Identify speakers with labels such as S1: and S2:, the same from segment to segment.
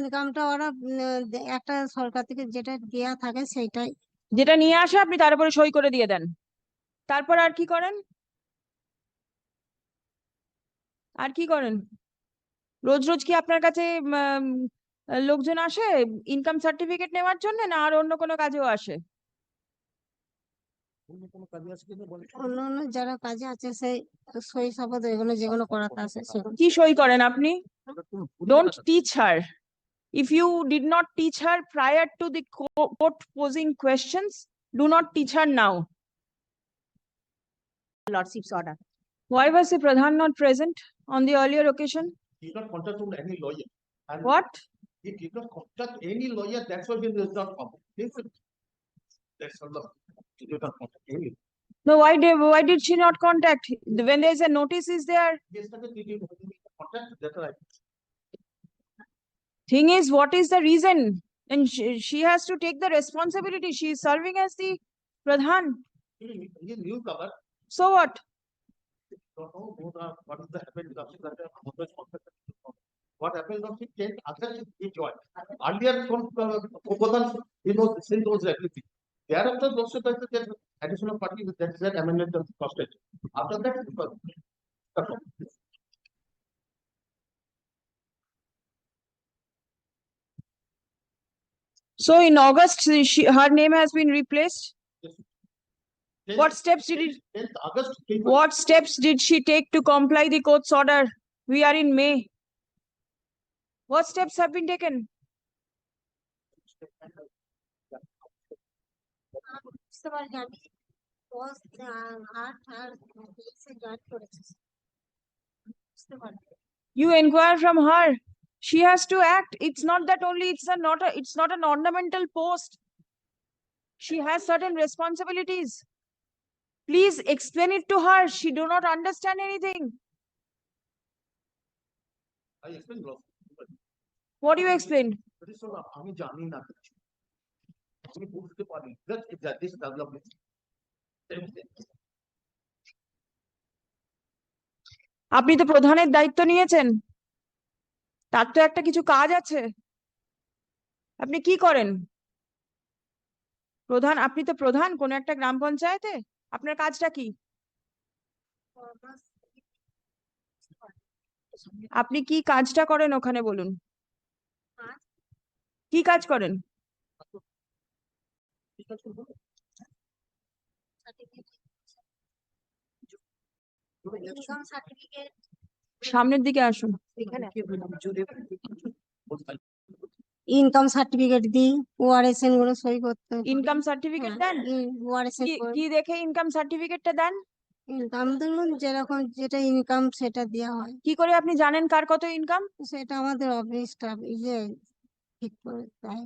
S1: ইনকামটা ওরা একটা সরকার থেকে যেটা দেয়া থাকে সেইটাই।
S2: যেটা নিয়ে আসে আপনি তার উপরে সই করে দিয়ে দেন। তারপর আর কি করেন? আর কি করেন? রোজ রোজ কি আপনার কাছে আহ, লোকজন আসে ইনকাম সার্টিফিকেট নেওয়ার জন্য না আর অন্য কোনো কাজেও আসে?
S1: অন্য অন্য যারা কাজে আছে সেই সই শপথ এগুলো যেগুলো করাতে আছে সেগুলো।
S2: কি সই করেন আপনি? don't teach her. If you did not teach her prior to the court posing questions, do not teach her now.
S3: lordship's order.
S2: Why was the Pradhan not present on the earlier occasion?
S4: He did not contact any lawyer. And
S2: What?
S4: He did not contact any lawyer, that's why he does not come. That's all. He did not contact any.
S2: No, why did, why did she not contact? When there is a notice is there,
S4: Yesterday, he did contact, that's right
S2: thing is what is the reason and she, she has to take the responsibility she is serving as the pradhan so what
S4: what happened was she takes action she joined. Earlier, from Kokotan, he knows sin was everything. Thereafter, those two types of additional party, that's that amendment of costage. After that,
S2: So in August, she, her name has been replaced? What steps did what steps did she take to comply the court's order? We are in May. What steps have been taken? You inquire from her She has to act. It's not that only it's a not a, it's not an ornamental post. She has certain responsibilities. Please explain it to her. She do not understand anything.
S4: I explained last.
S2: What do you explain?
S4: That is all, আমি জানি না কিছু। আমি বুঝতে পারি, that is that this development.
S2: আপনি তো প্রধানের দায়িত্ব নিয়েছেন তার তো একটা কিছু কাজ আছে। আপনি কি করেন? প্রধান, আপনি তো প্রধান কোন একটা গ্রাম পঞ্চায়েতে? আপনার কাজটা কি? আপনি কি কাজটা করেন ওখানে বলুন? কি কাজ করেন? সামনের দিকে আসুন
S1: ইনকাম সার্টিফিকেট দিই ওআরএসএনগুলো সই করতে
S2: ইনকাম সার্টিফিকেট দেন?
S1: ওআরএসএন
S2: কি কি দেখে ইনকাম সার্টিফিকেটটা দেন?
S1: ইনকাম ধরুন যেরকম যেটা ইনকাম সেটা দেওয়া হয়।
S2: কি করে আপনি জানেন কার কত ইনকাম
S1: সেটা আমাদের অফিস স্টাফ ইয়ে ঠিক করে দেয়।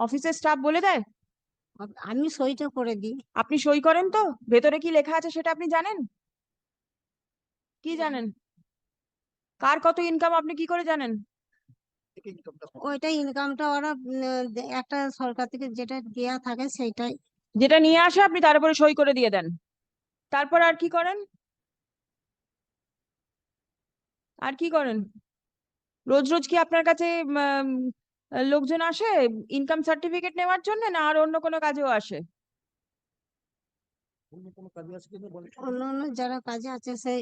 S2: অফিসের স্টাফ বলে দেয়?
S1: আমি সইটা করে দিই।
S2: আপনি সই করেন তো? ভেতরে কি লেখা আছে সেটা আপনি জানেন? কি জানেন? কার কত ইনকাম আপনি কি করে জানেন?
S1: ওইটা ইনকামটা ওরা একটা সরকার থেকে যেটা দেয়া থাকে সেইটাই।
S2: যেটা নিয়ে আসে আপনি তার উপরে সই করে দিয়ে দেন। তারপর আর কি করেন? আর কি করেন? রোজ রোজ কি আপনার কাছে লোকজন আসে? ইনকাম সার্টিফিকেট নেওয়ার জন্য না আর অন্য কোনো কাজেও আসে?
S1: অন্য অন্য যারা কাজে আছে সেই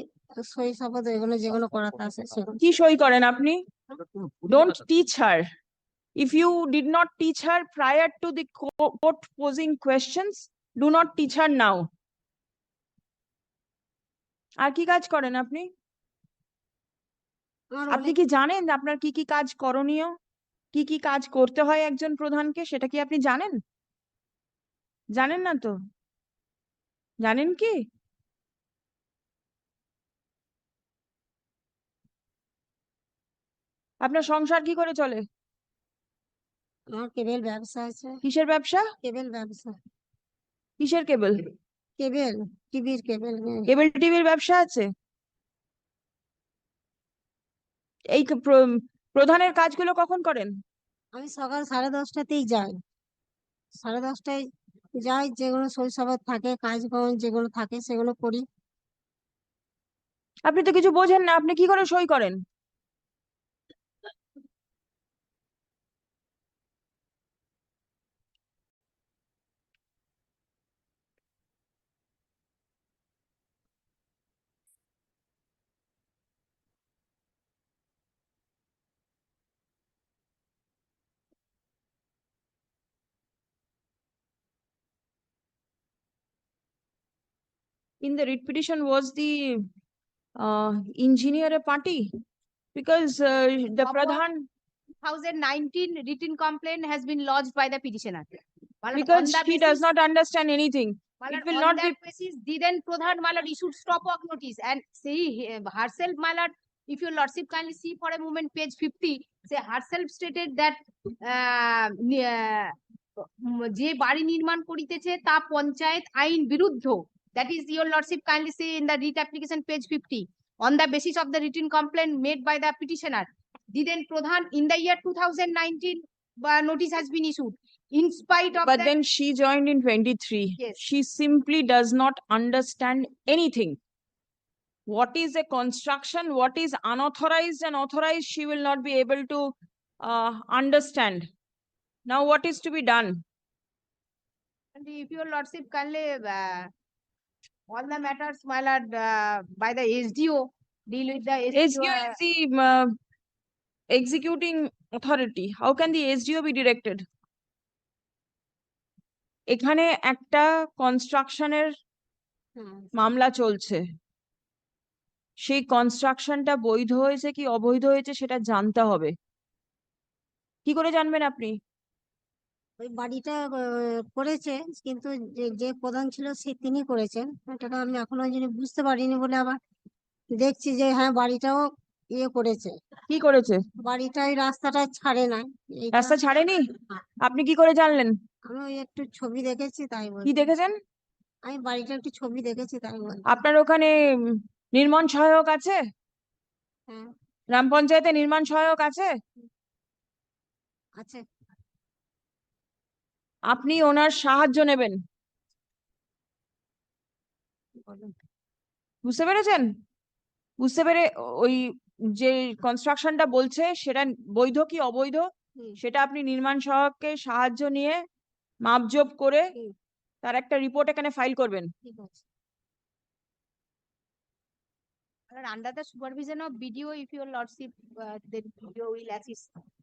S1: সই শপথ এগুলো যেগুলো করাতে আছে
S2: কি সই করেন আপনি? don't teach her. If you did not teach her prior to the co- court posing questions, do not teach her now. আর কি কাজ করেন আপনি? আপনি কি জানেন আপনার কি কি কাজ করণীয়? কি কি কাজ করতে হয় একজন প্রধানকে? সেটা কি আপনি জানেন? জানেন না তো? জানেন কি? আপনার সংসার কি করে চলে?
S1: আমার কেবেল ব্যবসা আছে।
S2: কিসের ব্যবসা?
S1: কেবেল ব্যবসা।
S2: কিসের কেবল?
S1: কেবেল টিভির কেবেল
S2: কেবল টিভির ব্যবসা আছে? এই প্র- প্রধানের কাজগুলো কখন করেন?
S1: আমি সকাল সাড়ে দশটাতেই যাই। সাড়ে দশটায় যাই, যেগুলো শপথ থাকে, কাজকর্ম যেগুলো থাকে, সেগুলো করি।
S2: আপনি তো কিছু বোঝেন না, আপনি কি করে সই করেন? In the writ petition was the uh, engineer a party? Because uh, the
S3: what?
S2: Pradhan,
S3: thousand nineteen written complaint has been lodged by the petitioner. On
S2: because he does not understand anything.
S3: my
S2: it will not
S3: that basis, the then Pradhan, my lord, issued stop work notice and see uh, herself, my lord, if your lordship kindly see for a moment, page fifty, say herself stated that uh, uh, যে বাড়ি নির্মাণ করিতেছে তা পঞ্চায়েত আইন বিরুদ্ধ that is your lordship kindly see in the writ application page fifty on the basis of the written complaint made by the petitioner then pradhan in the year two thousand nineteen uh, notice has been issued in spite of
S2: But
S3: that
S2: then she joined in twenty-three.
S3: Yes.
S2: She simply does not understand anything. What is a construction, what is unauthorized and authorized, she will not be able to uh, understand. Now what is to be done?
S3: And if your lordship kindly, uh, all the matters, my lord, uh, by the SDO, deal with the SDO.
S2: SDO
S3: uh,
S2: is the uh, executing authority. How can the SDO be directed? এখানে একটা কনস্ট্রাকশনের
S1: হ্যাঁ
S2: মামলা চলছে সেই কনস্ট্রাকশনটা বৈধ হয়েছে কি অবৈধ হয়েছে সেটা জানতে হবে কি করে জানবেন আপনি
S1: ওই বাড়িটা করেছে কিন্তু যে প্রধান ছিল সে তিনি করেছেন। এটা আমি এখনও যিনি বুঝতে পারিনি বলে আবার দেখছি যে হ্যাঁ বাড়িটাও ইয়ে করেছে।
S2: কি করেছে?
S1: বাড়িটা ওই রাস্তাটা ছাড়ে এইটা
S2: রাস্তা ছাড়েনি?
S1: হ্যাঁ।
S2: আপনি কি করে জানলেন?
S1: আমি ওই একটু ছবি দেখেছি তাই
S2: কি দেখেছেন?
S1: আমি বাড়িটা একটু ছবি দেখেছি তাই বলছি।
S2: আপনার ওখানে নির্মাণ সহায়ক আছে?
S1: হ্যাঁ।
S2: গ্রাম পঞ্চায়েতে নির্মাণ সহায়ক আছে?
S1: আছে।
S2: আপনি ওনার সাহায্য নেবেন। বুঝতে পেরেছেন? বুঝতে পেরে ওই যে কনস্ট্রাকশনটা বলছে সেটা বৈধ কি অবৈধ? সেটা আপনি নির্মাণ সহায়কের সাহায্য নিয়ে মাপজোপ করে তার একটা রিপোর্ট এখানে ফাইল করবেন।
S3: Under the supervision of BDO, if your lordship, uh, the BDO will assist.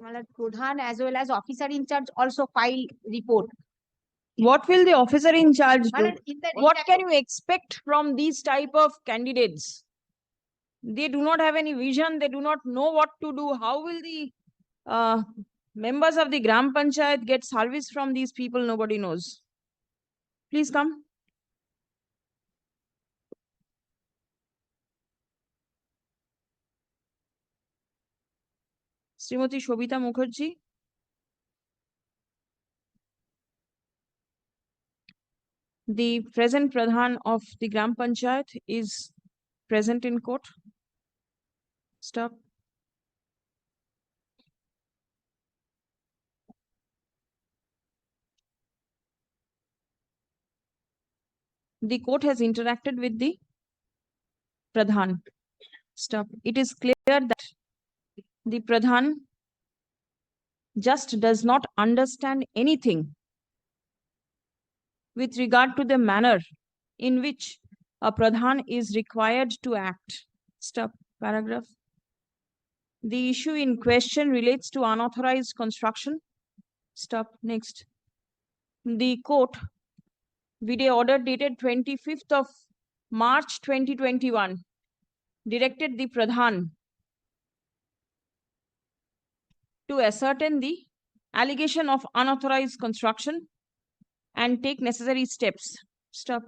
S3: My lord, Pradhan as well as officer in charge also file report.
S2: What will the officer in charge do?
S3: in the
S2: What can you expect from these type of candidates? They do not have any vision, they do not know what to do. How will the uh, members of the Gram Panchayat get service from these people? Nobody knows. Please come. Shrimati Sabita Mukherjee The present Pradhan of the Gram Panchayat is present in court. Stop. The court has interacted with the Pradhan. Stop. It is clear that the Pradhan just does not understand anything with regard to the manner in which a pradhan is required to act. Stop, paragraph. The issue in question relates to unauthorized construction. Stop, next. The court, video order dated twenty-fifth of March twenty twenty-one, directed the pradhan to ascertain the allegation of unauthorized construction and take necessary steps. Stop.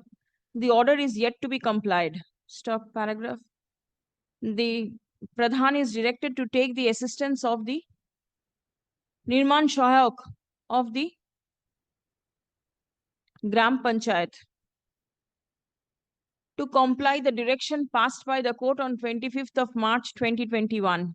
S2: The order is yet to be complied. Stop paragraph. The Pradhan is directed to take the assistance of the Nirman Shahayok of the Gram Panchayat to comply the direction passed by the court on twenty-fifth of March twenty twenty-one.